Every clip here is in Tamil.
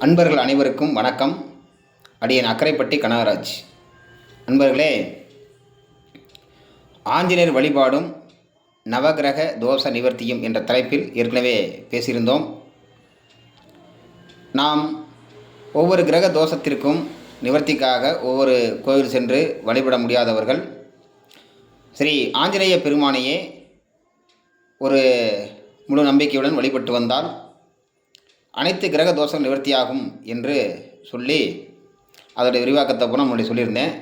அன்பர்கள் அனைவருக்கும் வணக்கம். அடியன் அக்கரைப்பட்டி கனகராஜ். அன்பர்களே ஆஞ்சநேயர் வழிபாடும் நவகிரக தோஷ நிவர்த்தியும் என்ற தலைப்பில் ஏற்கனவே பேசியிருந்தோம். நாம் ஒவ்வொரு கிரக தோஷத்திற்கும் நிவர்த்திக்காக ஒவ்வொரு கோவில் சென்று வழிபட முடியாதவர்கள் ஸ்ரீ ஆஞ்சநேய பெருமானையே ஒரு முழு நம்பிக்கையுடன் வழிபட்டு வந்தால் அனைத்து கிரக தோஷம் நிவர்த்தியாகும் என்று சொல்லி அதோடைய விரிவாக்கத்தை பூரா முன்னாடி சொல்லியிருந்தேன்.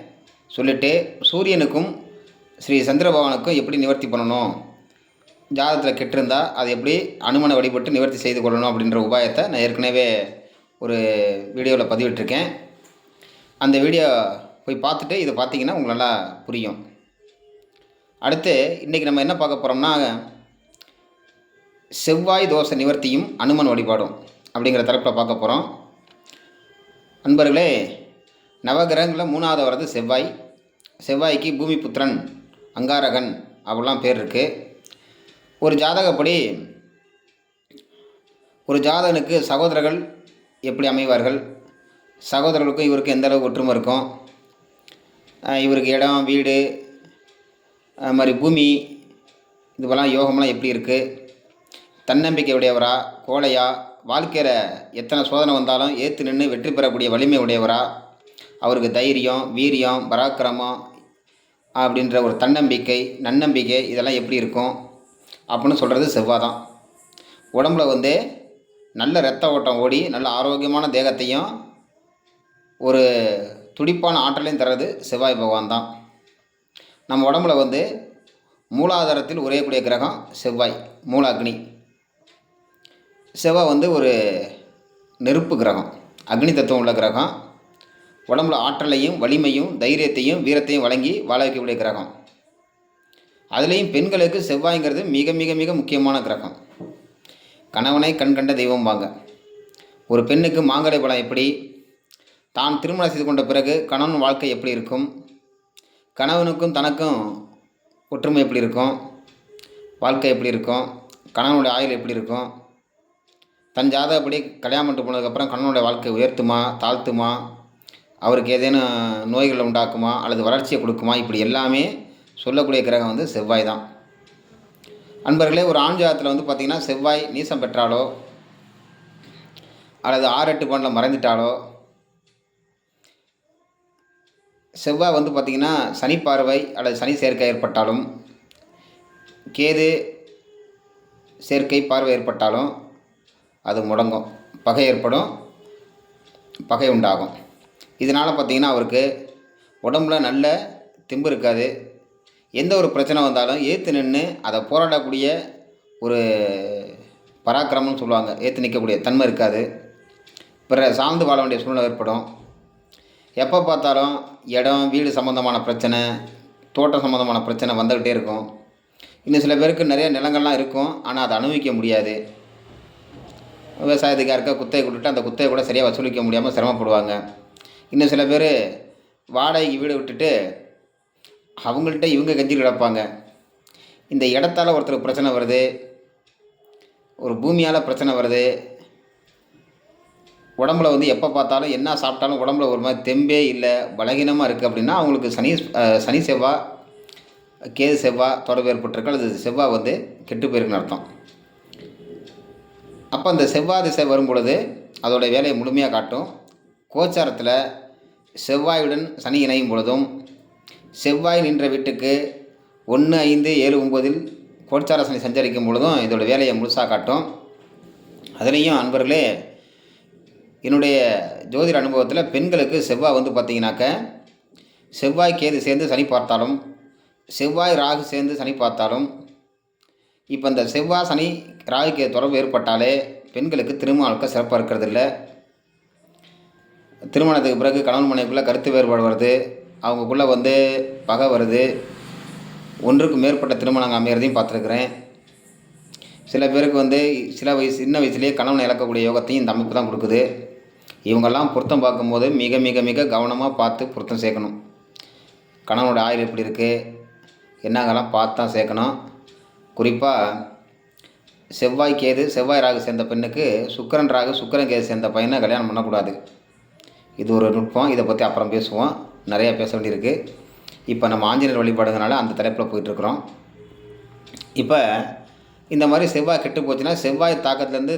சொல்லிவிட்டு சூரியனுக்கும் ஸ்ரீ சந்திர பகவானுக்கும் எப்படி நிவர்த்தி பண்ணணும்? ஜாதகத்தில் கெட்டிருந்தால் அதை எப்படி அனுமனை வழிபட்டு நிவர்த்தி செய்து கொள்ளணும் அப்படின்ற உபாயத்தை நான் ஏற்கனவே ஒரு வீடியோவில் பதிவிட்டிருக்கேன். அந்த வீடியோ போய் பார்த்துட்டு இதை பார்த்தீங்கன்னா உங்களுக்கு நல்லா புரியும். அடுத்து இன்றைக்கி நம்ம என்ன பார்க்க போகிறோம்னா செவ்வாய் தோசை நிவர்த்தியும் அனுமன் வழிபாடும். அப்படிங்கிற தரப்பில் பார்க்க போகிறோம் அன்பர்களே நவகிரகங்களில் மூணாவது வர்றது செவ்வாய். செவ்வாய்க்கு பூமி புத்திரன் அங்காரகன் அப்படிலாம் பேர் இருக்குது ஒரு ஜாதகப்படி ஒரு ஜாதகனுக்கு சகோதரர்கள் எப்படி அமைவார்கள்? சகோதரர்களுக்கும் இவருக்கு எந்த ஒற்றுமை இருக்கும்? இவருக்கு இடம் வீடு அது மாதிரி பூமி இதுவெல்லாம் யோகம்லாம் எப்படி இருக்குது தன்னம்பிக்கை உடையவரா கோழையா வாழ்க்கையில் எத்தனை சோதனை வந்தாலும் ஏற்று நின்று வெற்றி பெறக்கூடிய வலிமை உடையவரா? அவருக்கு தைரியம் வீரியம் பராக்கிரமம் அப்படின்ற ஒரு தன்னம்பிக்கை நன்னம்பிக்கை இதெல்லாம் எப்படி இருக்கும்? அப்படின்னு சொல்கிறது செவ்வாய் தான் உடம்புல வந்து நல்ல இரத்த ஓட்டம் ஓடி நல்ல ஆரோக்கியமான தேகத்தையும் ஒரு துடிப்பான ஆற்றலையும் தர்றது செவ்வாய் பகவான் தான் நம்ம உடம்புல வந்து மூலாதாரத்தில் உரையக்கூடிய கிரகம் செவ்வாய் மூலாக்னி. செவ்வாய் வந்து ஒரு நெருப்பு கிரகம் அக்னி தத்துவம் உள்ள கிரகம். உடம்புல ஆற்றலையும் வலிமையும் தைரியத்தையும் வீரத்தையும் வழங்கி வாழ வைக்கக்கூடிய கிரகம். அதுலேயும் பெண்களுக்கு செவ்வாய்ங்கிறது மிக மிக மிக முக்கியமான கிரகம். கணவனை கண்கண்ட தெய்வம் வாங்க. ஒரு பெண்ணுக்கு மாங்கடை பலம் எப்படி? தான் திருமணம் செய்து கொண்ட பிறகு கணவன் வாழ்க்கை எப்படி இருக்கும்? கணவனுக்கும் தனக்கும் ஒற்றுமை எப்படி இருக்கும்? வாழ்க்கை எப்படி இருக்கும்? கணவனுடைய ஆயுள் எப்படி இருக்கும்? தன் ஜாதகப்படி கல்யாணம் பண்ணிட்டு போனதுக்கப்புறம் கண்ணனுடைய வாழ்க்கை உயர்த்துமா தாழ்த்துமா அவருக்கு ஏதேனும் நோய்களை உண்டாக்குமா அல்லது வளர்ச்சியை கொடுக்குமா இப்படி எல்லாமே சொல்லக்கூடிய கிரகம் வந்து செவ்வாய் தான். அன்பர்களே ஒரு ஆண் ஜாதத்தில் வந்து பார்த்திங்கன்னா செவ்வாய் நீசம் பெற்றாலோ அல்லது ஆறு எட்டு பண்டில் மறைந்துட்டாலோ செவ்வாய் வந்து பார்த்திங்கன்னா சனி பார்வை அல்லது சனி சேர்க்கை ஏற்பட்டாலும் கேது சேர்க்கை பார்வை ஏற்பட்டாலும் அது முடங்கும். பகை ஏற்படும். பகை உண்டாகும். இதனால் பார்த்திங்கன்னா அவருக்கு உடம்புல நல்ல திம்பு இருக்காது. எந்த ஒரு பிரச்சனை வந்தாலும் ஏற்று நின்று அதை போராடக்கூடிய ஒரு பராக்கிரமம்னு சொல்லுவாங்க. ஏற்று நிற்கக்கூடிய தன்மை இருக்காது. பிற சார்ந்து வாழ வேண்டிய சூழ்நிலை ஏற்படும். எப்போ பார்த்தாலும் இடம் வீடு சம்மந்தமான பிரச்சனை தோட்டம் சம்மந்தமான பிரச்சனை வந்துக்கிட்டே இருக்கும். இன்னும் சில பேருக்கு நிறைய நிலங்கள்லாம் இருக்கும். ஆனால் அதை அனுபவிக்க முடியாது. விவசாயத்துக்காக குத்தையை கொடுத்துட்டு அந்த குத்தையை கூட சரியாக வசூலிக்க முடியாமல் சிரமப்படுவாங்க. இன்னும் சில பேர் வாடகைக்கு வீடு விட்டுட்டு அவங்கள்ட்ட இவங்க கஞ்சி கிடப்பாங்க. இந்த இடத்தால் ஒருத்தருக்கு பிரச்சனை வருது ஒரு பூமியால் பிரச்சனை வருது உடம்புல வந்து எப்போ பார்த்தாலும் என்ன சாப்பிட்டாலும் உடம்புல ஒரு மாதிரி தெம்பே இல்லை பலகீனமாக இருக்குது அப்படின்னா அவங்களுக்கு சனி சனி செவ்வாய் கேது செவ்வாய் தொடர்பு ஏற்பட்டிருக்கு அல்லது செவ்வாய் வந்து கெட்டு போயிருக்குன்னு அர்த்தம். அப்போ அந்த செவ்வாய் திசை வரும் பொழுது அதோடைய வேலையை முழுமையாக காட்டும். கோச்சாரத்தில் செவ்வாயுடன் சனி இணையும் பொழுதும் செவ்வாய் நின்ற வீட்டுக்கு ஒன்று ஐந்து ஏழு ஒம்பதில் கோச்சார சனி சஞ்சரிக்கும் பொழுதும் இதோட வேலையை முழுசாக காட்டும். அதுலேயும் அன்பர்களே என்னுடைய ஜோதிட அனுபவத்தில் பெண்களுக்கு செவ்வாய் வந்து பார்த்திங்கனாக்க செவ்வாய் கேது சேர்ந்து சனி பார்த்தாலும் செவ்வாய் ராகு சேர்ந்து சனி பார்த்தாலும் இப்போ இந்த செவ்வாய் சனி ராகுக்கு தொடர்பு ஏற்பட்டாலே பெண்களுக்கு திருமண வாழ்க்கை சிறப்பாக இருக்கிறது இல்லை திருமணத்துக்கு பிறகு கணவன் மனைவிக்குள்ளே கருத்து வேறுபாடு வருது. அவங்களுக்குள்ளே வந்து பகை வருது. ஒன்றுக்கு மேற்பட்ட திருமணங்கள் அமையிறதையும் பார்த்துருக்குறேன். சில பேருக்கு வந்து சில வயசு சின்ன வயசுலேயே கணவனை இழக்கக்கூடிய யோகத்தையும் இந்த அமைப்பு தான் கொடுக்குது. இவங்கெல்லாம் பொருத்தம் பார்க்கும்போது மிக மிக மிக கவனமாக பார்த்து பொருத்தம் சேர்க்கணும். கணவனோட ஆயுள் எப்படி இருக்குது என்னங்கெல்லாம் பார்த்து தான் சேர்க்கணும். குறிப்பாக செவ்வாய் கேது செவ்வாய் ராகு சேர்ந்த பெண்ணுக்கு சுக்கிரன் ராகு சுக்கிரன் கேது சேர்ந்த பையனை கல்யாணம் பண்ணக்கூடாது. இது ஒரு நுட்பம். இதை பற்றி அப்புறம் பேசுவோம். நிறையா பேச வேண்டியிருக்கு. இப்போ நம்ம ஆஞ்சநேயர் வழிபாடுங்கனால அந்த தலைப்பில் போயிட்டுருக்குறோம். இப்போ இந்த மாதிரி செவ்வாய் கெட்டு போச்சுன்னா செவ்வாய் தாக்கத்துலேருந்து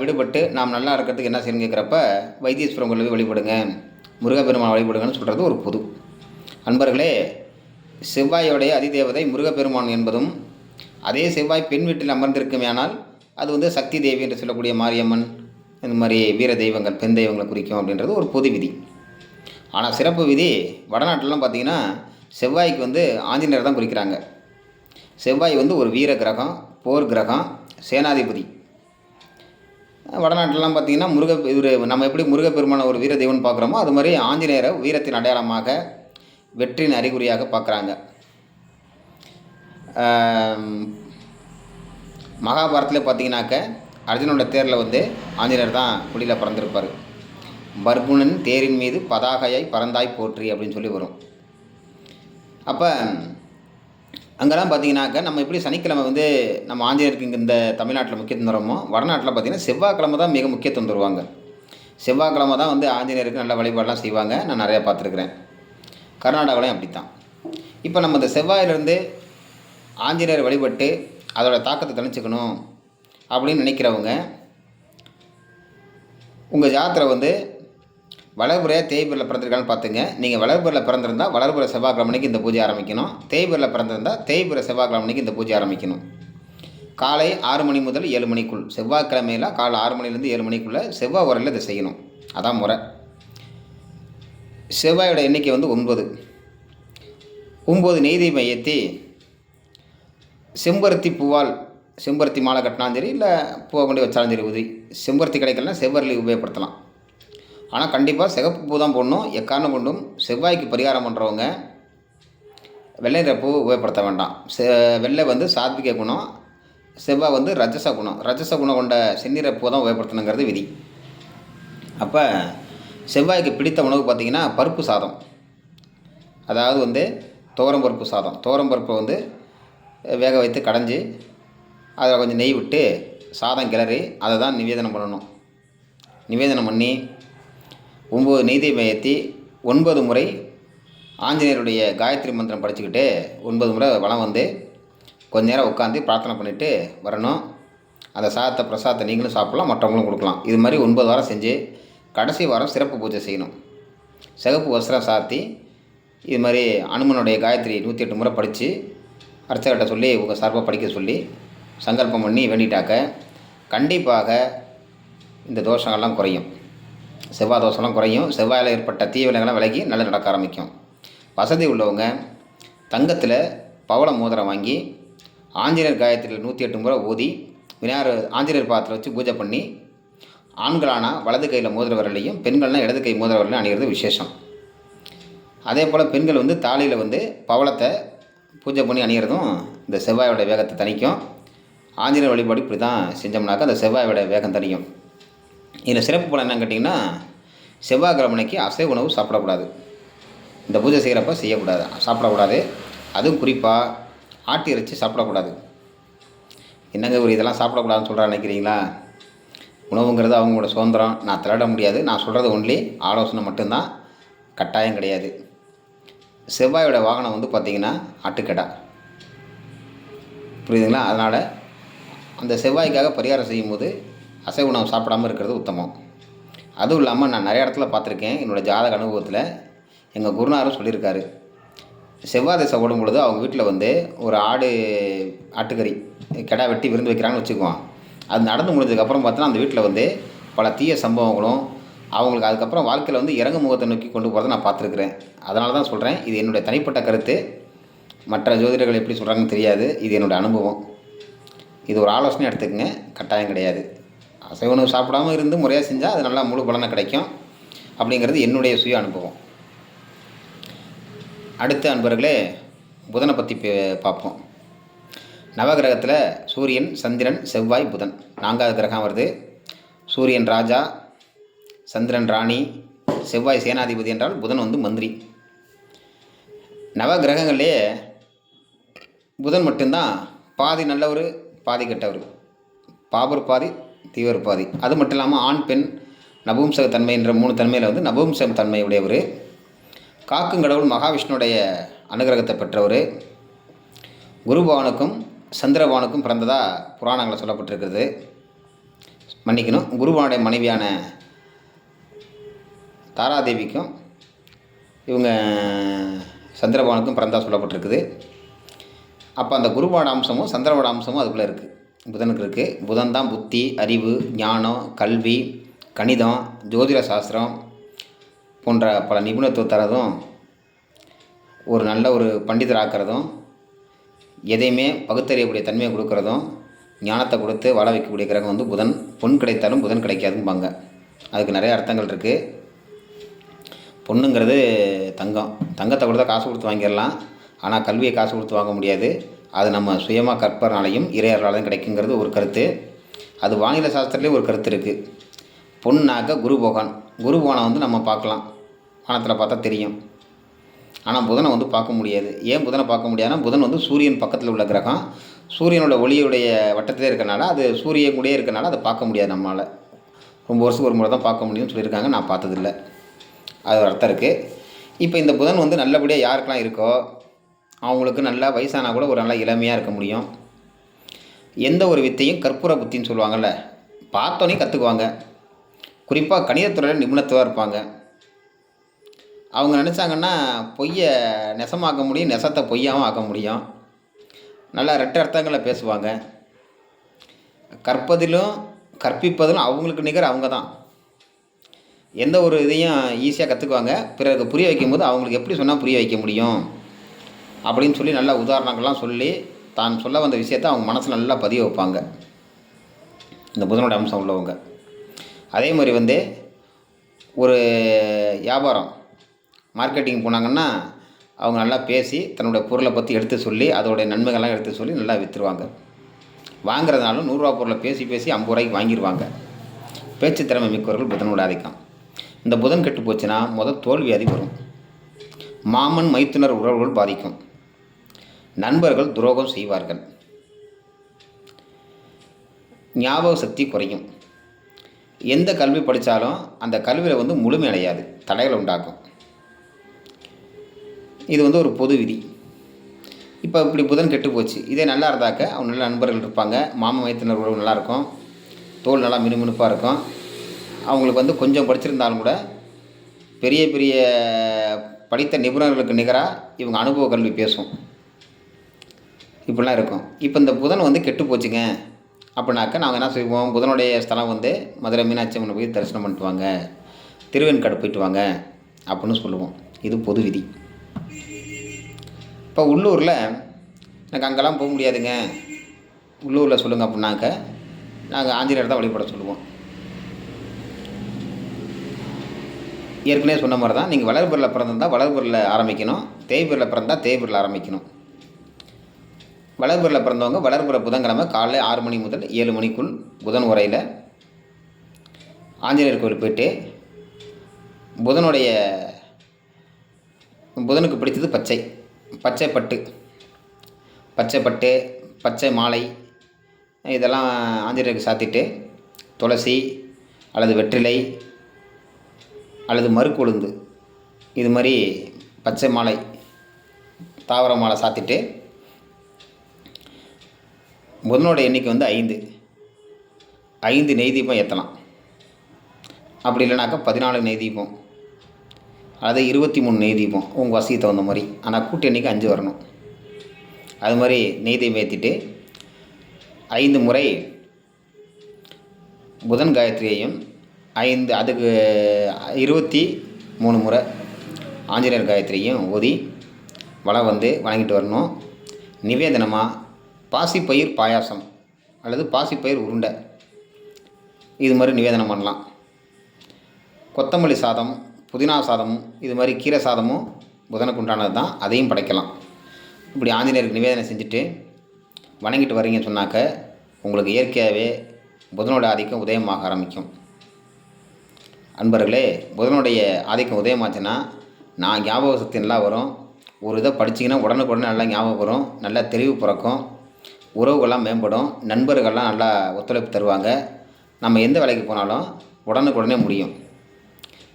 விடுபட்டு நாம் நல்லா இருக்கிறதுக்கு என்ன செய்யணும் கேட்குறப்ப வைத்தீஸ்வரம் போய் வழிபடுங்க. முருகப்பெருமான் வழிபடுங்கன்னு சொல்கிறது ஒரு பொது. அன்பர்களே செவ்வாயோடைய அதிதேவதை முருகப்பெருமான் என்பதும் அதே செவ்வாய் பெண் வீட்டில் அமர்ந்திருக்குமேனால் அது வந்து சக்தி தேவி என்று சொல்லக்கூடிய மாரியம்மன் இந்த மாதிரி வீர தெய்வங்கள் பெண் தெய்வங்களை குறிக்கும் அப்படின்றது ஒரு பொது விதி. ஆனால் சிறப்பு விதி வடநாட்டிலலாம் பார்த்தீங்கன்னா செவ்வாய்க்கு வந்து ஆஞ்சநேயர் தான் குறிக்கிறாங்க. செவ்வாய் வந்து ஒரு வீர கிரகம் போர் கிரகம் சேனாதிபதி. வடநாட்டிலலாம் பார்த்தீங்கன்னா முருக இவர் நம்ம எப்படி முருகப்பெருமான ஒரு வீர தெய்வம்னு பார்க்குறோமோ அது மாதிரி ஆஞ்சநேயரை வீரத்தின் அடையாளமாக வெற்றியின் அறிகுறியாக பார்க்குறாங்க. மகாபாரத்தில் பார்த்தீங்கன்னாக்க அர்ஜுனோட தேரில் வந்து ஆஞ்சநேயர் தான் குடியில் பிறந்திருப்பார். பர்குணன் தேரின் மீது பதாகையாய் பறந்தாய் போற்றி அப்படின்னு சொல்லி வரும். அப்போ அங்கெல்லாம் பார்த்தீங்கன்னாக்க நம்ம எப்படி சனிக்கிழமை வந்து நம்ம ஆஞ்சநேயருக்கு இங்கே இந்த தமிழ்நாட்டில் முக்கியத்துவம் தரோமோ வடநாட்டில் பார்த்தீங்கன்னா செவ்வாய்க்கிழமை தான் மிக முக்கியத்துவம் தருவாங்க. செவ்வாய்க்கிழமை தான் வந்து ஆஞ்சநேயருக்கு நல்ல வழிபாடெலாம் செய்வாங்க. நான் நிறையா பார்த்துருக்குறேன். கர்நாடகாவிலையும் அப்படி தான் இப்போ நம்ம இந்த செவ்வாயிலிருந்து ஆஞ்சநேயர் வழிபட்டு அதோட தாக்கத்தை தணிச்சுக்கணும் அப்படின்னு நினைக்கிறவங்க உங்கள் ஜாத்திரை வந்து வளர்புறையாக தேய்பிரில் பிறந்திருக்கான்னு பார்த்துங்க. நீங்கள் வளர்புறையில் பிறந்திருந்தால் வளர்புற செவ்வாய்க்கிழமைக்கு இந்த பூஜை ஆரம்பிக்கணும். தேய்பிரில் பிறந்திருந்தால் தேய்பிற செவ்வாய்க்கிழமைக்கு இந்த பூஜை ஆரம்பிக்கணும். காலை ஆறு மணி முதல் ஏழு மணிக்குள் செவ்வாய்க்கிழமையில் காலை ஆறு மணிலேருந்து ஏழு மணிக்குள்ளே செவ்வாய் உரையில் இதை செய்யணும். அதான் முறை. செவ்வாயோட எண்ணிக்கை வந்து ஒன்பது. ஒம்பது நெய் தீபம் ஏற்றி செம்பருத்தி பூவால் செம்பருத்தி மாலை கட்டினாலும் சரி இல்லை பூவை கொண்டு வச்சாலும் சரி உதவி செம்பருத்தி கிடைக்கலனா செவ்வரளி உபயோகப்படுத்தலாம். ஆனால் கண்டிப்பாக சிகப்பு பூ தான் போடணும். எக்காரணம் கொண்டும் செவ்வாய்க்கு பரிகாரம் பண்ணுறவங்க வெள்ளை நிற பூ உபயோகப்படுத்த வேண்டாம். செ வெள்ளை வந்து சாத்விக குணம் செவ்வாய் வந்து ரஜச குணம். ரஜச குணம் கொண்ட செந்நிற பூ தான் உபயோகப்படுத்தணுங்கிறது விதி. அப்போ செவ்வாய்க்கு பிடித்த உணவு பார்த்திங்கன்னா பருப்பு சாதம். அதாவது வந்து துவரம் பருப்பு சாதம். துவரம்பருப்பை வந்து வேக வைத்து கடைஞ்சி அதில் கொஞ்சம் நெய் விட்டு சாதம் கிளறி அதை தான் நிவேதனம் பண்ணணும். நிவேதனம் பண்ணி ஒம்பது நெய் தீபம் ஏற்றி ஒன்பது முறை ஆஞ்சநேயருடைய காயத்ரி மந்திரம் படிச்சுக்கிட்டு ஒன்பது முறை வளம் வந்து கொஞ்ச நேரம் உட்காந்து பிரார்த்தனை பண்ணிவிட்டு வரணும். அந்த சாதத்தை பிரசாதத்தை நீங்களும் சாப்பிட்லாம் மற்றவங்களும் கொடுக்கலாம். இது மாதிரி ஒன்பது வாரம் செஞ்சு கடைசி வாரம் சிறப்பு பூஜை செய்யணும். சிகப்பு வஸ்திரம் சாத்தி இது மாதிரி அனுமனுடைய காயத்ரி நூற்றி எட்டு முறை படித்து அர்ச்சகர்கிட்ட சொல்லி உங்கள் சார்பாக படிக்க சொல்லி சங்கல்பம் பண்ணி வேண்டிட்டாக்க கண்டிப்பாக இந்த தோஷங்கள்லாம் குறையும். செவ்வாய் தோஷம்லாம் குறையும். செவ்வாயில் ஏற்பட்ட தீவிரங்கள்லாம் விலகி நல்லா நடக்க ஆரம்பிக்கும். வசதி உள்ளவங்க தங்கத்தில் பவள மோதிரம் வாங்கி ஆஞ்சநேயர் காயத்தில் நூற்றி எட்டு முறை ஊதி விநாயகர் ஆஞ்சநேயர் பாத்திரம் வச்சு பூஜை பண்ணி ஆண்களான வலது கையில் மோதிர விரலையும் பெண்கள்னால் இடது கை மோதிர விரலையும் அணிகிறது விசேஷம். அதே போல் பெண்கள் வந்து தாலியில் வந்து பவளத்தை பூஜை பண்ணி அணிகிறதும் இந்த செவ்வாயோட வேகத்தை தணிக்கும். ஆஞ்சநேயர் வழிபாடு இப்படி தான் செஞ்சோம்னாக்கா அந்த செவ்வாயோட வேகம் தணியும். இதில் சிறப்பு பலன் என்னன்னு கேட்டிங்கன்னா செவ்வாய்க்கிழமைக்கு அசைவ உணவு சாப்பிடக்கூடாது. இந்த பூஜை செய்கிறப்ப செய்யக்கூடாது சாப்பிடக்கூடாது. அதுவும் குறிப்பாக ஆட்டு இறைச்சி சாப்பிடக்கூடாது. என்னங்க ஒரு இதெல்லாம் சாப்பிடக்கூடாதுன்னு சொல்கிறா நினைக்கிறீங்களா? உணவுங்கிறது அவங்களோட சுதந்திரம். நான் தலையிட முடியாது. நான் சொல்கிறது ஒன்லி ஆலோசனை மட்டும்தான். கட்டாயம் கிடையாது. செவ்வாயோட வாகனம் வந்து பார்த்திங்கன்னா ஆட்டுக்கடா. புரியுதுங்களா? அதனால் அந்த செவ்வாய்க்காக பரிகாரம் செய்யும்போது அசைவ உணவு சாப்பிடாம இருக்கிறது உத்தமம். அதுவும் இல்லாமல் நான் நிறைய இடத்துல பார்த்துருக்கேன். என்னோடய ஜாதக அனுபவத்தில் எங்கள் குருநாரும் சொல்லியிருக்காரு. செவ்வாய் திசை ஓடும் பொழுது அவங்க வீட்டில் வந்து ஒரு ஆடு ஆட்டுக்கறி கிடா வெட்டி விருந்து வைக்கிறாங்கன்னு வச்சுக்குவோம் அது நடந்து முடிஞ்சதுக்கப்புறம் பார்த்தோன்னா அந்த வீட்டில் வந்து பல தீய சம்பவங்களும் அவங்களுக்கு அதுக்கப்புறம் வாழ்க்கையில் வந்து இறங்கு முகத்தை நோக்கி கொண்டு போகிறத நான் பார்த்துருக்குறேன். அதனால தான் சொல்கிறேன் இது என்னுடைய தனிப்பட்ட கருத்து. மற்ற ஜோதிடர்கள் எப்படி சொல்கிறாங்கன்னு தெரியாது இது என்னுடைய அனுபவம். இது ஒரு ஆலோசனை எடுத்துக்கங்க கட்டாயம் கிடையாது. அசைவ உணவு சாப்பிடாம இருந்து முறையாக செஞ்சால் அது நல்லா முழு பலனை கிடைக்கும் அப்படிங்கிறது என்னுடைய சுய அனுபவம். அடுத்த அன்பர்களே புதனை பற்றி பார்ப்போம். நவகிரகத்தில் சூரியன் சந்திரன் செவ்வாய் புதன். நான்காவது கிரகம் வருது. சூரியன் ராஜா சந்திரன் ராணி செவ்வாய் சேனாதிபதி என்றால் புதன் வந்து மந்திரி. நவ கிரகங்கள்லேயே புதன் மட்டும்தான் பாதி நல்லவர் பாதி கெட்டவர். பாபர் பாதி தீவர் பாதி. அது மட்டும் இல்லாமல் ஆண் பெண் நபும்சக தன்மை என்ற மூணு தன்மையில் வந்து நபும்சக தன்மை உடையவர். காக்கும் கடவுள் மகாவிஷ்ணுடைய அனுகிரகத்தை பெற்றவர். குருபவனுக்கும் சந்திரபவனுக்கும் பிறந்ததாக புராணங்களில் சொல்லப்பட்டிருக்கிறது. மன்னிக்கணும் குருபவனுடைய மனைவியான தாராதேவிக்கும் இவங்க சந்திரபவனுக்கும் பிறந்தா சொல்லப்பட்டிருக்குது. அப்போ அந்த குருபாட அம்சமும் சந்திரபாட அம்சமும் அதுக்குள்ளே இருக்குது புதனுக்கு இருக்குது புதன் தான் புத்தி அறிவு ஞானம் கல்வி கணிதம் ஜோதிட சாஸ்திரம் போன்ற பல நிபுணத்துவம் தரதும் ஒரு நல்ல ஒரு பண்டிதராக்கிறதும் எதையுமே பகுத்தறியக்கூடிய தன்மையை கொடுக்குறதும் ஞானத்தை கொடுத்து வாழ வைக்கக்கூடிய கிரகம் வந்து புதன். பொன் கிடைத்தாலும் புதன் கிடைக்காதும்பாங்க. அதுக்கு நிறைய அர்த்தங்கள் இருக்குது பொண்ணுங்கிறது தங்கம். தங்கத்தை கொடுத்தா காசு கொடுத்து வாங்கிடலாம். ஆனால் கல்வியை காசு கொடுத்து வாங்க முடியாது. அது நம்ம சுயமாக கற்பனாலையும் இறையர்களாலையும் கிடைக்குங்கிறது ஒரு கருத்து. அது வானிலை சாஸ்திரத்துலேயே ஒரு கருத்து இருக்குது பொண்ணாக்க குரு பகவான் குரு பகவானை வந்து நம்ம பார்க்கலாம். வானத்தில் பார்த்தா தெரியும். ஆனால் புதனை வந்து பார்க்க முடியாது. ஏன் புதனை பார்க்க முடியாதுன்னா புதன் வந்து சூரியன் பக்கத்தில் உள்ள கிரகம். சூரியனோட ஒளியுடைய வட்டத்திலே இருக்கனால அது சூரியன் கூடயே இருக்கனால அதை பார்க்க முடியாது நம்மளால் ரொம்ப வருஷத்துக்கு ஒரு முறை தான் பார்க்க முடியும்னு சொல்லியிருக்காங்க. நான் பார்த்ததில்ல. அது ஒரு அர்த்தம் இருக்குது இப்போ இந்த புதன் வந்து நல்லபடியாக யாருக்கெல்லாம் இருக்கோ அவங்களுக்கு நல்லா வயசானா கூட ஒரு நல்ல இளமையாக இருக்க முடியும். எந்த ஒரு வித்தையும் கற்பூர புத்தின்னு சொல்லுவாங்கள்ல பார்த்தோன்னே கற்றுக்குவாங்க குறிப்பாக கணிதத்துறையில் நிபுணத்துவாக இருப்பாங்க. அவங்க நினச்சாங்கன்னா பொய்யை நெசமாக்க முடியும் நெசத்தை பொய்யாகவும் ஆக்க முடியும். நல்லா ரெட்ட அர்த்தங்களை பேசுவாங்க. கற்பதிலும் கற்பிப்பதிலும் அவங்களுக்கு நிகர் அவங்க தான் எந்த ஒரு இதையும் ஈஸியாக கற்றுக்குவாங்க பிறருக்கு புரிய வைக்கும்போது அவங்களுக்கு எப்படி சொன்னால் புரிய வைக்க முடியும்? அப்படின்னு சொல்லி நல்ல உதாரணங்கள்லாம் சொல்லி தான் சொல்ல வந்த விஷயத்த அவங்க மனசில் நல்லா பதிய வைப்பாங்க. இந்த புதனோட அம்சம் உள்ளவங்க. அதே மாதிரி வந்து ஒரு வியாபாரம் மார்க்கெட்டிங் போனாங்கன்னா அவங்க நல்லா பேசி தன்னுடைய பொருளை பற்றி எடுத்து சொல்லி அதோடைய நன்மைகள்லாம் எடுத்து சொல்லி நல்லா விற்றுருவாங்க வாங்குறதுனாலும் நூறுரூவா பொருளை பேசி பேசி ஐம்பது ரூபாய்க்கு வாங்கிடுவாங்க பேச்சு திறமை மிக்கவர்கள் புதனோட ஆதிக்கம். இந்த புதன் கெட்டு போச்சுன்னா முதல் தோல்வியாதி வரும். மாமன் மைத்துனர் உறவுகள் பாதிக்கும். நண்பர்கள் துரோகம் செய்வார்கள். ஞாபக சக்தி குறையும். எந்த கல்வி படித்தாலும் அந்த கல்வியில் வந்து முழுமை அடையாது தடைகளை உண்டாக்கும். இது வந்து ஒரு பொது விதி. இப்போ இப்படி புதன் கெட்டு போச்சு இதே நல்லா இருந்தாக்க அவங்க நல்ல நண்பர்கள் இருப்பாங்க மாமன் மைத்தினர் உறவு நல்லாயிருக்கும் தோல் நல்லா மினுமினுப்பாக இருக்கும். அவங்களுக்கு வந்து கொஞ்சம் படிச்சிருந்தாலும் கூட பெரிய பெரிய படித்த நிபுணர்களுக்கு நிகராக இவங்க அனுபவ கல்வி பேசும். இப்படிலாம் இருக்கும். இப்போ இந்த புதன் வந்து கெட்டு போச்சுங்க. அப்படின்னாக்கா நாங்கள் என்ன செய்வோம்? புதனுடைய ஸ்தலம் வந்து மதுரை மீனாட்சி அம்மனை போய் தரிசனம் பண்ணிட்டு வாங்க. திருவெண்காடு போயிட்டு வாங்க அப்படின்னு சொல்லுவோம். இது பொது விதி. இப்போ உள்ளூரில் எனக்கு அங்கெல்லாம் போக முடியாதுங்க. உள்ளூரில் சொல்லுங்கள் அப்படின்னாக்க நாங்கள் ஆஞ்சநேயர் தான் வழிபட சொல்லுவோம். ஏற்கனவே சொன்ன மாதிரி தான் நீங்கள் வளர்புரில் பிறந்திருந்தால் வளர்புரில் ஆரம்பிக்கணும். தேய்புரில் பிறந்தால் தேய்புரில் ஆரம்பிக்கணும். வளர்புரில் பிறந்தவங்க வளர்புற புதன்கிழமை காலைல ஆறு மணி முதல் ஏழு மணிக்குள் புதன் உரையில் ஆஞ்சநேயர் கோவில் போயிட்டு புதனுடைய புதனுக்கு பிடித்தது பச்சை. பச்சை பட்டு. பச்சை பட்டு பச்சை மாலை இதெல்லாம் ஆஞ்சநேயருக்கு சாத்திட்டு துளசி அல்லது வெற்றிலை அல்லது மறுக்கொழுந்து. இது மாதிரி பச்சை மாலை தாவர மாலை சாத்திட்டு புதனோட எண்ணிக்கை வந்து ஐந்து. ஐந்து நெய் தீபம் ஏற்றலாம் அப்படி இல்லைனாக்கா பதினாலு நெய் தீபம் அது இருபத்தி மூணு நெய் தீபம் உங்கள் வசதிக்கு தகுந்த மாதிரி. ஆனால் கூட்டு எண்ணிக்கை அஞ்சு வரணும். அது மாதிரி நெய் தீபம் ஏற்றிட்டு ஐந்து முறை புதன் காயத்ரியையும் ஐந்து அதுக்கு இருபத்தி மூணு முறை ஆஞ்சநேயர் காயத்ரியும் ஓதி வளம் வந்து வணங்கிட்டு வரணும். நிவேதனமாக பாசிப்பயிர் பாயாசம் அல்லது பாசிப்பயிர் உருண்டை. இது மாதிரி நிவேதனம் பண்ணலாம். கொத்தமல்லி சாதம் புதினா சாதம் இது மாதிரி கீரை சாதமும் புதனுக்கு உண்டானது தான். அதையும் படைக்கலாம். இப்படி ஆஞ்சநேயருக்கு நிவேதனை செஞ்சுட்டு வணங்கிட்டு வரீங்கன்னு சொன்னாக்க உங்களுக்கு இயற்கையாகவே புதனோட ஆதிக்கம் உதயமாக ஆரம்பிக்கும். அன்பர்களே புதனுடைய ஆதிக்கம் உதயமாச்சுன்னா நான் ஞாபக சக்தி நல்லா வரும். ஒரு இதை படிச்சிங்கன்னா உடனுக்குடனே நல்லா ஞாபகம் வரும். நல்லா தெளிவு பிறக்கும். உறவுகள்லாம் மேம்படும். நண்பர்கள்லாம் நல்லா ஒத்துழைப்பு தருவாங்க. நம்ம எந்த வேலைக்கு போனாலும் உடனுக்குடனே முடியும்.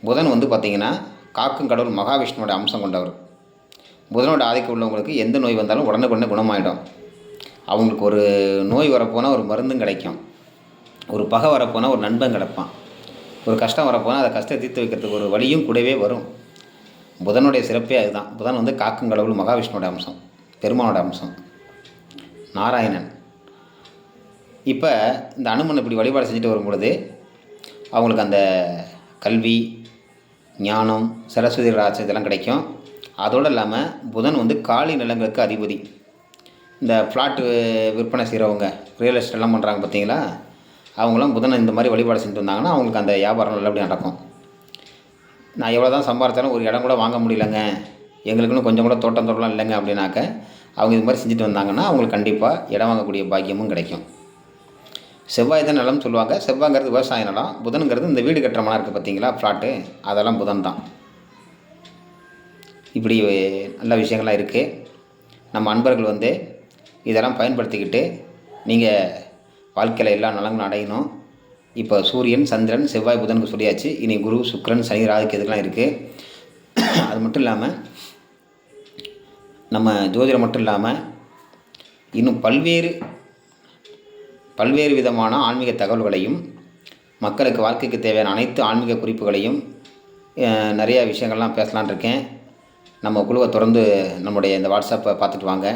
புதன் வந்து பார்த்திங்கன்னா காக்கும் கடவுள் மகாவிஷ்ணுவோட அம்சம் கொண்டவர். புதனோட ஆதிக்கம் உள்ளவங்களுக்கு எந்த நோய் வந்தாலும் உடனுக்குடனே குணமாயிடும். அவங்களுக்கு ஒரு நோய் வரப்போனால் ஒரு மருந்தும் கிடைக்கும். ஒரு பகை வரப்போனால் ஒரு நண்பன் கிடப்பான். ஒரு கஷ்டம் வரப்போனால் அதை கஷ்டத்தை தீர்த்து வைக்கிறதுக்கு ஒரு வழியும் கூடவே வரும். புதனுடைய சிறப்பே அதுதான். புதன் வந்து காக்கும் கடவுள் மகாவிஷ்ணுவோட அம்சம் பெருமானோட அம்சம் நாராயணன். இப்போ இந்த அனுமன் இப்படி வழிபாடு செஞ்சுட்டு வரும்பொழுது அவங்களுக்கு அந்த கல்வி ஞானம் சரஸ்வதி ராட்சம் இதெல்லாம் கிடைக்கும். அதோடு இல்லாமல் புதன் வந்து காலி நிலங்களுக்கு அதிபதி. இந்த ஃப்ளாட்டு விற்பனை செய்கிறவங்க ரியல் எஸ்டேட்லாம் எல்லாம் பண்ணுறாங்க பார்த்தீங்களா? அவங்களாம் புதனை இந்த மாதிரி வழிபாடு செஞ்சுட்டு வந்தாங்கன்னா அவங்களுக்கு அந்த வியாபாரம் நல்லபடியாக நடக்கும். நான் எவ்வளோ தான் சம்பாரித்தாலும் ஒரு இடம் கூட வாங்க முடியலங்க. எங்களுக்குன்னு கொஞ்சம் கூட தோட்டம் தோட்டம்லாம் இல்லைங்க அப்படின்னாக்க அவங்க இது மாதிரி செஞ்சுட்டு வந்தாங்கன்னா அவங்களுக்கு கண்டிப்பாக இடம் வாங்கக்கூடிய பாக்கியமும் கிடைக்கும். செவ்வாய் தான் நிலம்னு சொல்லுவாங்க. செவ்வாய்ங்கிறது விவசாய நிலம். புதனுங்கிறது இந்த வீடு கட்டுற மனம் இருக்குது பார்த்தீங்களா ஃப்ளாட்டு அதெல்லாம் புதன் தான். இப்படி நல்ல விஷயங்கள்லாம் இருக்குது நம்ம அன்பர்கள் வந்து இதெல்லாம் பயன்படுத்திக்கிட்டு நீங்கள் வாழ்க்கையில் எல்லா நலங்களும் அடையணும். இப்போ சூரியன் சந்திரன் செவ்வாய் புதனுக்கு சொல்லியாச்சு. இனி குரு சுக்ரன் சனி ராகுக்கு இதுக்கெல்லாம் இருக்குது அது மட்டும் இல்லாமல் நம்ம ஜோதிடம் மட்டும் இல்லாமல் இன்னும் பல்வேறு பல்வேறு விதமான ஆன்மீக தகவல்களையும் மக்களுக்கு வாழ்க்கைக்கு தேவையான அனைத்து ஆன்மீக குறிப்புகளையும் நிறையா நிறைய விஷயங்கள்லாம் பேசலான்னு இருக்கேன். நம்ம குழுவை தொடர்ந்து நம்முடைய இந்த வாட்ஸ்அப்பை பார்த்துட்டு வாங்க.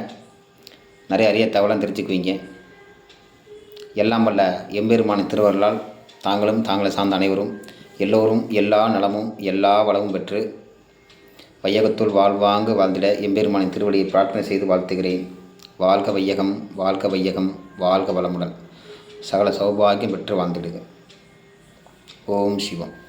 நிறைய அரிய தகவலாம் தெரிஞ்சுக்குவீங்க. எல்லாம் வல்ல எம்பெருமான திருவருளால் தாங்களும் தாங்களை சார்ந்த அனைவரும் எல்லோரும் எல்லா நலமும் எல்லா வளமும் பெற்று வையகத்துள் வாழ்வாங்கு வாழ்ந்திட எம்பெருமானின் திருவடியை பிரார்த்தனை செய்து வாழ்த்துகிறேன். வாழ்க வையகம் வாழ்க வையகம் வாழ்க வளமுடன். சகல சௌபாகியம் பெற்று வாழ்ந்திடுக. ஓம் சிவம்.